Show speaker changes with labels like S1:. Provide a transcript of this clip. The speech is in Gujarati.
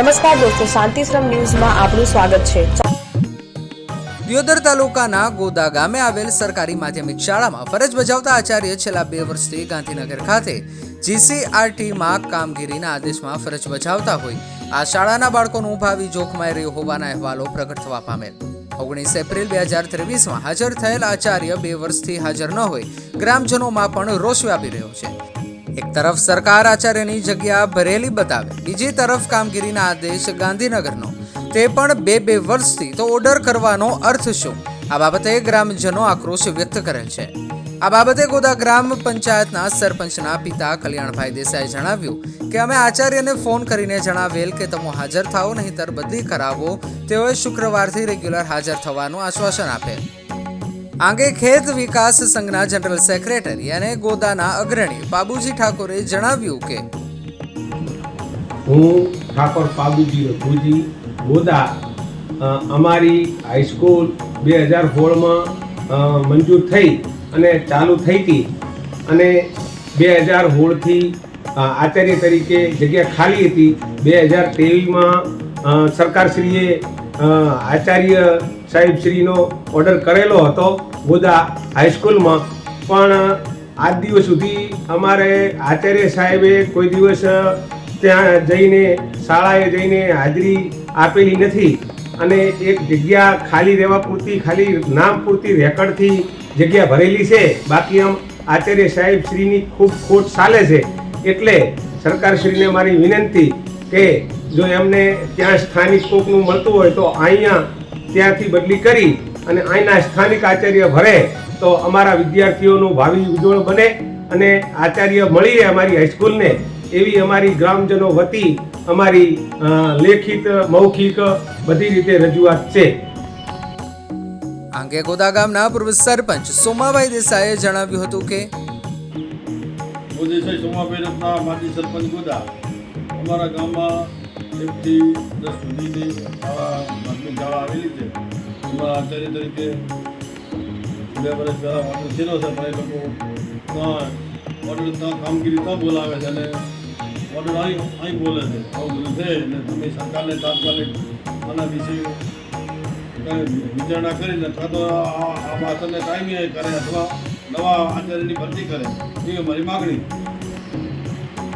S1: નમસ્કાર દોસ્તો, શાંતિશ્રમ ન્યૂઝમાં આપનું સ્વાગત છે.
S2: દિયોદર તાલુકાના ગોદા ગામે આવેલ સરકારી માધ્યમિક શાળામાં ફરજ બજાવતા આચાર્ય છેલ્લા બે વર્ષથી ગાંધીનગર ખાતે જીસીઆરટીમાં કામગીરીના આદેશમાં ફરજ બજાવતા હોય. આ શાળાના બાળકોનું ભાવિ જોખમાઈ રહ્યું હોવાના અહેવાલો પ્રગટ થવા પામેલ. ઓગણીસ એપ્રિલ બે હજાર ત્રેવીસમાં હાજર થયેલ આચાર્ય બે વર્ષથી હાજર ન હોય. ગ્રામજનોમાં પણ રોષ વ્યાપી રહ્યો છે. એક તરફ સરકાર આચાર્યની જગ્યા ભરેલી બતાવે, બીજી તરફ કામગીરીના આદેશ ગાંધીનગરનો. તે પણ બે બે વર્ષથી તો ઓર્ડર કરવાનો અર્થ શું? આ બાબતે ગ્રામજનો આક્રોશ વ્યક્ત કરેલ છે. આ બાબતે ગોદા ગ્રામ પંચાયતના સરપંચના પિતા કલ્યાણભાઈ દેસાઈ જણાવ્યું કે, અમે આચાર્યને ફોન કરીને જણાવેલ કે તમે હાજર થાઓ, નહીંતર બદલી કરાવો. તેઓએ શુક્રવારથી રેગ્યુલર હાજર થવાનું આશ્વાસન આપેલ આંગે ખેત વિકાસ સંઘના જનરલ સેક્રેટરી અને ગોદાના અગ્રણી બાબુજી ઠાકોરે જણાવ્યું કે
S3: હું ઠાકોર બાબુજી રઘુજી ગોદા અમારી હાઈસ્કૂલ બે હજાર સોળમાં મંજૂર થઈ અને ચાલુ થઈ હતી અને બે હજાર સોળથી આચાર્ય તરીકે જગ્યા ખાલી હતી. બે હજાર ત્રેવીસમાં સરકારશ્રીએ આચાર્ય સાહેબશ્રીનો ઓર્ડર કરેલો હતો ગોદા હાઈસ્કૂલમાં પણ આજ દિવસ સુધી અમારે આચાર્ય સાહેબે કોઈ દિવસ ત્યાં જઈને, શાળાએ જઈને હાજરી આપેલી નથી. અને એક જગ્યા ખાલી રહેવા પૂરતી, ખાલી નામ પૂરતી રેકર્ડથી જગ્યા ભરેલી છે. બાકી આમ આચાર્ય સાહેબ શ્રીની ખૂબ ખોટ ચાલે છે. એટલે સરકારશ્રીને મારી વિનંતી કે જો એમને ત્યાં સ્થાનિક કોકનું મળતું હોય તો અહીંયા ત્યાંથી બદલી કરી અને અહીંના સ્થાનિક આચાર્ય ભરે તો અમારા વિદ્યાર્થીઓનું ભાવિ ઉજ્જવળ બને અને આચાર્ય મળી રહે અમારી હાઈસ્કૂલને. એવી અમારી ગ્રામજનો વતી અમારી લેખિત મૌખિક બધી રીતે રજૂઆત છે.
S2: આંગે ગોદા ગામના પૂર્વ સરપંચ સોમાભાઈ દેસાઈએ જણાવ્યું હતું કે
S4: મોદી સોમાભાઈ રત્ના માજી સરપંચ ગોદા અમારા ગામમાં એકથી દસ સુધીની આવા માધ્યમિક શાળા આવેલી છે. એમાં આચાર્ય તરીકે બે વર્ષ પહેલાં ઓર્ડર થયેલો છે, પણ એ લોકો ત્યાં ત્યાં કામગીરી ત્યાં બોલાવે છે અને ઓર્ડર અહીં અહીં બોલે છે. આવું બધું છે અને તમે સરકારને તાત્કાલિક આના વિશે વિચારણા કરીને અથવા તો આ આ ટાઈમે કરે અથવા નવા આચાર્યની ભરતી કરે, એ અમારી માગણી.